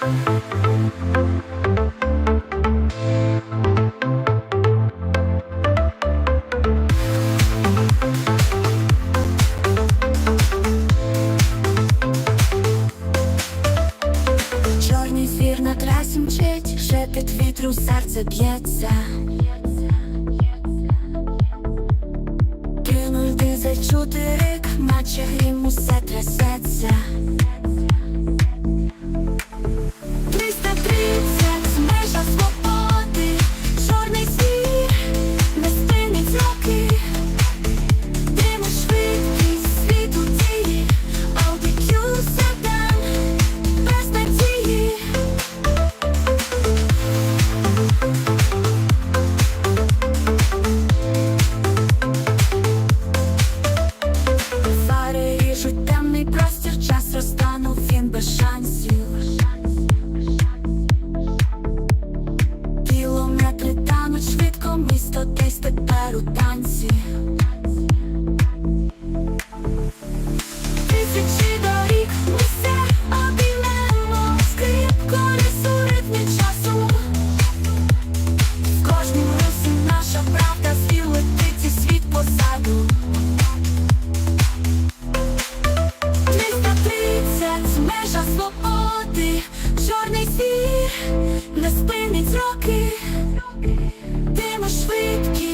Чорний звір на трасі мчить, шепіт вітру, серце б'ється. Кинув дизель чути рик, наче грім усе трясеться. без шансів. Кілометри тануть швидко місто десь тепер у танці. Тисячі строки, ти швидкі.